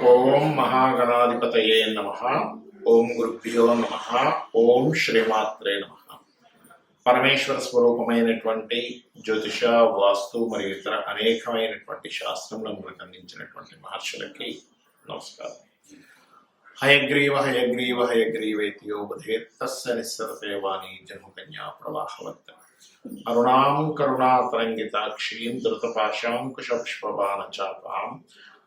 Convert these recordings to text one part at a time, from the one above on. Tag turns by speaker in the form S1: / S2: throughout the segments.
S1: ఓం మహాగణాధిపతయే నమ. ఓం గురుభ్యో నమ. ఓం శ్రీమాత్రే నమ. పరమేశ్వర స్వరూపమైనటువంటి జ్యోతిష వాస్తు మరియు ఇతర అనేకమైనటువంటి శాస్త్రంలో మనకు అందించినటువంటి మహర్షులకి నమస్కారం. హయగ్రీవ హయగ్రీవ హయగ్రీవేతియో బధేత్ తస్య నిస్సరతే వాణి జన్మకన్యా ప్రవాహవత్. అరుణాం కరుణాతరంగితాక్షీం ధృతపాశాం కుశపుష్పబాణచాపాం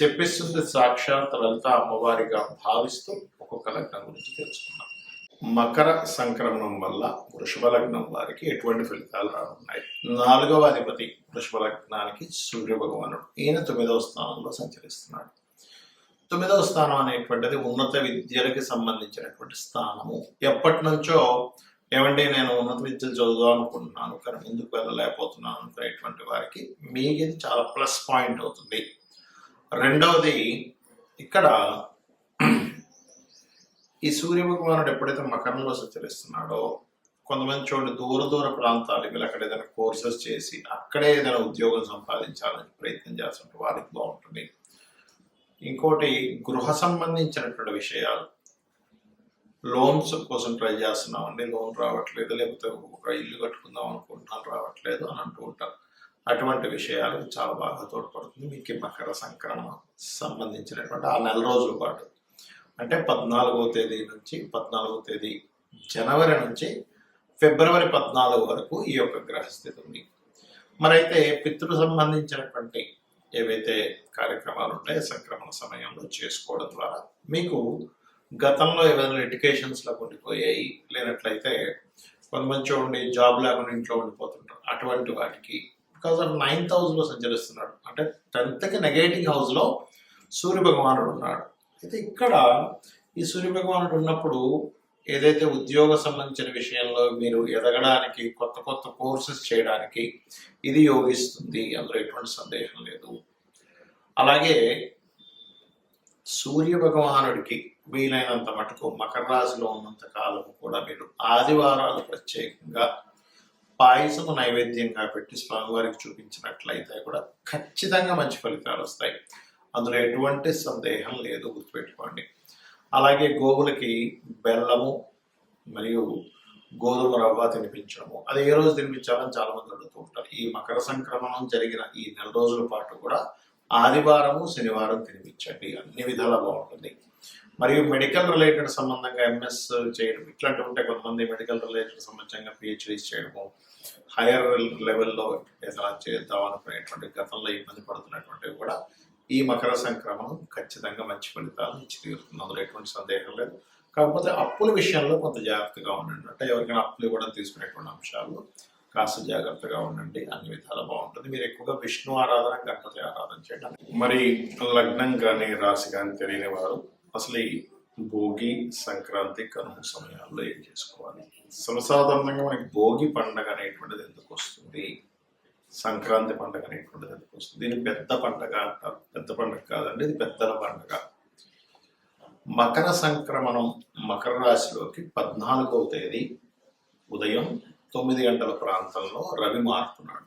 S1: చెప్పిస్తుంది సాక్షాత్ లలిత అమ్మవారిగా భావిస్తూ ఒక్కొక్క లగ్నం గురించి తెలుసుకున్నాం మకర సంక్రమణం వల్ల వృషభ లగ్నం వారికి ఎటువంటి ఫలితాలు రానున్నాయి? నాలుగవ అధిపతి వృషభ లగ్నానికి సూర్య భగవానుడు ఈయన తొమ్మిదవ స్థానంలో సంచరిస్తున్నాడు. తొమ్మిదవ స్థానం అనేటువంటిది ఉన్నత విద్యలకి సంబంధించినటువంటి స్థానము. ఎప్పటి నుంచో ఏమంటే నేను ఉన్నత విద్యలు చదువుదాం అనుకుంటున్నాను కానీ ముందుకు వెళ్ళలేకపోతున్నాను అనుకునేటువంటి వారికి మీకు ఇది చాలా ప్లస్ పాయింట్ అవుతుంది. రెండవది ఇక్కడ ఈ సూర్య భగవానుడు ఎప్పుడైతే మకరంలో సంచరిస్తున్నాడో కొంతమంది చూడండి దూర దూర ప్రాంతాలు అక్కడ ఏదైనా కోర్సెస్ చేసి అక్కడే ఏదైనా ఉద్యోగం సంపాదించాలని ప్రయత్నం చేస్తుంటే వారికి బాగుంటుంది. ఇంకోటి గృహ సంబంధించినటువంటి విషయాలు. లోన్స్ కోసం ట్రై చేస్తున్నామండి. లోన్ రావట్లేదు లేకపోతే ఒక ఇల్లు కట్టుకుందాం అనుకుంటున్నాను రావట్లేదు అని అంటూ ఉంటారు. అటువంటి విషయాలు చాలా బాగా తోడ్పడుతుంది. మీకు మకర సంక్రమణ సంబంధించినటువంటి ఆ నెల రోజుల పాటు. అంటే పద్నాలుగో తేదీ నుంచి పద్నాలుగో తేదీ జనవరి నుంచి ఫిబ్రవరి పద్నాలుగు వరకు ఈ యొక్క గ్రహస్థితి ఉంది. మరైతే పితృ సంబంధించినటువంటి ఏవైతే కార్యక్రమాలు ఉంటాయో సంక్రమణ సమయంలో చేసుకోవడం ద్వారా మీకు గతంలో ఏదైనా లిటికేషన్స్లో ఉండిపోయాయి లేనట్లయితే కొంతమంది చూడండి జాబ్ లేకుండా ఇంట్లో ఉండిపోతుంటారు. అటువంటి వాటికి ఆఫ్ నైన్త్ హౌస్లో సంచరిస్తున్నాడు. అంటే టెన్త్కి నెగేటివ్ హౌస్లో సూర్య భగవానుడు ఉన్నాడు. అయితే ఇక్కడ ఈ సూర్య భగవానుడు ఉన్నప్పుడు ఏదైతే ఉద్యోగ సంబంధించిన విషయంలో మీరు ఎదగడానికి కొత్త కొత్త కోర్సెస్ చేయడానికి ఇది యోగిస్తుంది. అందులో ఎటువంటి సందేహం లేదు. అలాగే సూర్య భగవానుడికి వీలైనంత మటుకు మకర రాశిలో ఉన్నంత కాలం కూడా మీరు ఆదివారాలు ప్రత్యేకంగా పాయసము నైవేద్యంగా పెట్టి స్వామివారికి చూపించినట్లయితే కూడా ఖచ్చితంగా మంచి ఫలితాలు వస్తాయి. అందులో ఎటువంటి సందేహం లేదు గుర్తుపెట్టుకోండి. అలాగే గోవులకి బెల్లము మరియు గోధుమ రవ్వ తినిపించడము. అది ఏ రోజు తినిపించాలని చాలా మంది అడుగుతూ ఉంటారు. ఈ మకర సంక్రమణం జరిగిన ఈ నెల రోజుల పాటు కూడా ఆదివారము శనివారం తినిపించండి. అన్ని విధాలా బాగుంటుంది. మరియు మెడికల్ రిలేటెడ్ సంబంధంగా ఎంఎస్ చేయడం ఇట్లాంటివి ఉంటాయి కొంతమంది మెడికల్ రిలేటెడ్ సంబంధంగా పిహెచ్డీస్ చేయడము హైయర్ లెవెల్లో ఏదైనా చేద్దాం అనుకునేటువంటి గతంలో ఇబ్బంది పడుతున్నటువంటివి కూడా ఈ మకర సంక్రమణం ఖచ్చితంగా మంచి ఫలితాలు ఇచ్చి తీరుతుంది. అందులో ఎటువంటి సందేహం లేదు. కాకపోతే అప్పుల విషయంలో కొంత జాగ్రత్తగా ఉండండి. అంటే ఎవరికైనా అప్పులు కూడా తీసుకునేటువంటి అంశాలు కాస్త జాగ్రత్తగా ఉండండి. అన్ని విధాలు బాగుంటుంది. మీరు ఎక్కువగా విష్ణు ఆరాధన గణపతి ఆరాధన చేయడానికి మరి లగ్నం కానీ రాశి కానీ తెలియని వారు అసలు ఈ భోగి సంక్రాంతి కనుమ సమయాల్లో ఏం చేసుకోవాలి? సర్వసాధారణంగా మనకి భోగి పండగ అనేటువంటిది ఎందుకు వస్తుంది? సంక్రాంతి పండగ అనేటువంటిది ఎందుకు వస్తుంది? దీన్ని పెద్ద పండగ అంటారు. పెద్ద పండగ కాదండి ఇది పెద్దల పండగ. మకర సంక్రమణం మకర రాశిలోకి పద్నాలుగవ తేదీ ఉదయం తొమ్మిది గంటల ప్రాంతంలో రవి మారుతున్నాడు.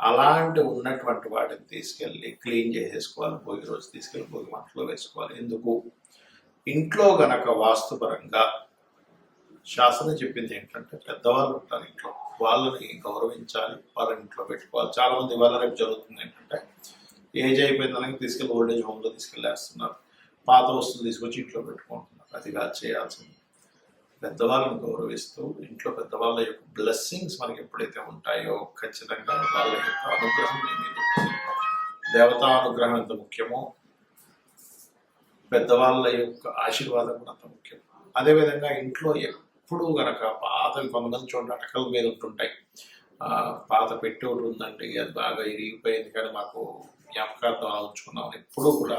S1: అలాంటి ఉన్నటువంటి వాటిని తీసుకెళ్ళి క్లీన్ చేసేసుకోవాలి భోగి రోజు తీసుకెళ్ళి భోగి మంటలో వేసుకోవాలి. ఎందుకు? ఇంట్లో గనక వాస్తుపరంగా శాస్త్రం చెప్పింది ఏంటంటే పెద్దవాళ్ళు ఉంటారు ఇంట్లో. వాళ్ళని గౌరవించాలి వాళ్ళని ఇంట్లో పెట్టుకోవాలి. చాలా మంది ఇవాళ రేపు జరుగుతుంది ఏంటంటే ఏజ్ అయిపోయిందని తీసుకెళ్ళి ఓల్డ్ ఏజ్ హోమ్లో తీసుకెళ్ళేస్తున్నారు. పాత వస్తువులు తీసుకొచ్చి ఇంట్లో పెట్టుకుంటున్నారు. అది కాదు చేయాల్సింది. పెద్దవాళ్ళని గౌరవిస్తూ ఇంట్లో పెద్దవాళ్ళ యొక్క బ్లెస్సింగ్స్ మనకి ఎప్పుడైతే ఉంటాయో ఖచ్చితంగా వాళ్ళ యొక్క అనుగ్రహం దేవతా అనుగ్రహం ఎంత ముఖ్యమో పెద్దవాళ్ళ యొక్క ఆశీర్వాదం కూడా అంత ముఖ్యం. అదేవిధంగా ఇంట్లో ఎప్పుడూ గనక పాతవి కొంతమంది చూడండి అటకల మీద ఉంటుంటాయి పాత పెట్టి ఒకటి ఉందండి అది బాగా ఇరిగిపోయింది కానీ మాకు జ్ఞాపకార్థం ఆలోచుకున్నాం ఉంచుకున్నాం ఎప్పుడూ కూడా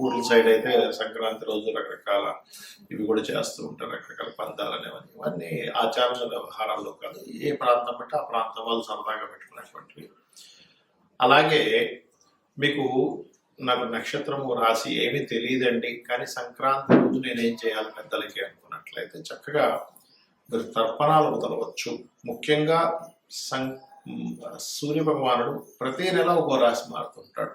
S1: ఊర్ల సైడ్ అయితే సంక్రాంతి రోజు రకరకాల ఇవి కూడా చేస్తూ ఉంటారు రకరకాల పందాలు అనేవన్నీ. ఇవన్నీ ఆచారాల వ్యవహారాల్లో కాదు. ఏ ప్రాంతం బట్టి ఆ ప్రాంతం వాళ్ళు సరదాగా పెట్టుకునేటువంటివి. అలాగే మీకు నాకు నక్షత్రము రాసి ఏమీ తెలియదండి కానీ సంక్రాంతి రోజు నేనేం చేయాలి పెద్దలకి అనుకున్నట్లయితే చక్కగా మీరు తర్పణాలు వదలవచ్చు. ముఖ్యంగా సం సూర్య భగవానుడు ప్రతి నెల ఒక్కో రాశి మారుతుంటాడు.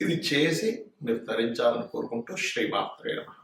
S1: ఇది చేసి మీరు ధరించాలని కోరుకుంటూ శ్రీమాత్రే నమః.